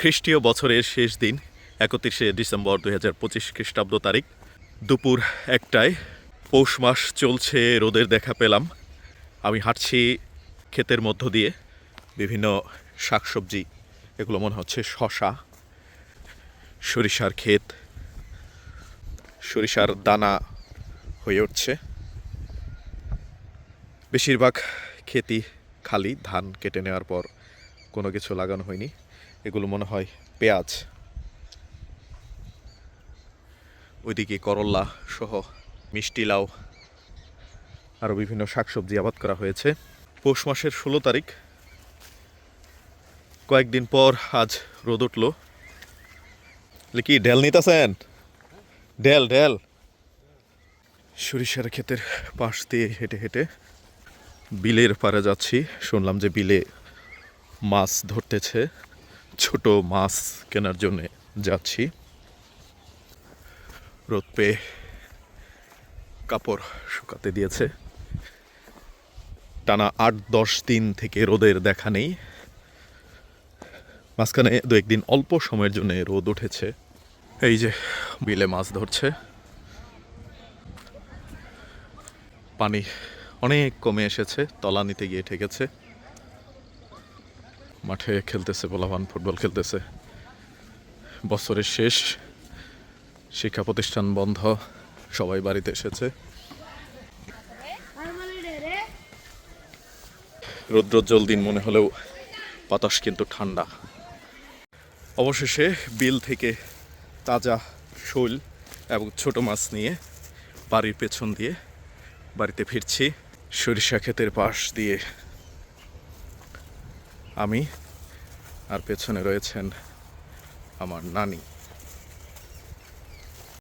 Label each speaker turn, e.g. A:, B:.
A: খ্রিস্টীয় বছরের শেষ দিন, একত্রিশে ডিসেম্বর দুই হাজার পঁচিশ খ্রিস্টাব্দ তারিখ, দুপুর একটায় পৌষ মাস চলছে, রোদের দেখা পেলাম। আমি হাঁটছি ক্ষেতের মধ্য দিয়ে, বিভিন্ন শাকসবজি, এগুলো মনে হচ্ছে শশা, সরিষার ক্ষেত, সরিষার দানা হয়ে উঠছে। বেশিরভাগ ক্ষেতই খালি, ধান কেটে নেওয়ার পর কোনো কিছু লাগানো হয়নি। এগুলো মনে হয় পেঁয়াজ। ওইদিকে করল্লা সহ মিষ্টি লাউ আরও বিভিন্ন শাকসবজি আবাদ করা হয়েছে। পৌষ মাসের ষোলো তারিখ। কয়েকদিন পর আজ রোদ উঠল। কি ডেল নিতেছেন? ডেল ডেল সরিষার ক্ষেতের পাশ দিয়ে হেঁটে হেঁটে বিলের পারে যাচ্ছি। শুনলাম যে বিলে মাছ ধরতেছে। ছোট মাছ কেনার জন্য যাচ্ছি। রোদ পেয়ে কাপড় শুকাতে দিয়েছে। টানা আট, দশ দিন থেকে রোদের দেখা নেই। মাঝখানে দু একদিন অল্প সময়ের জন্য রোদ উঠেছে। এই যে বিলে মাছ ধরছে। পানি অনেক কমে এসেছে তলানিতে গিয়ে ঠেকেছে। মাঠে খেলতেছে পোলাভান ফুটবল খেলতেছে। বছরের শেষ শিক্ষা প্রতিষ্ঠান বন্ধ, সবাই বাড়িতে এসেছে। রৌদ্রোজ্জ্বল দিন মনে হলেও বাতাস কিন্তু ঠান্ডা। অবশেষে বিল থেকে তাজা শোল এবং ছোট মাছ নিয়ে বাড়ির পেছন দিয়ে বাড়িতে ফিরছি। সরিষা ক্ষেতের পাশ দিয়ে আমি আর পেছনে রয়েছেন আমার নানি।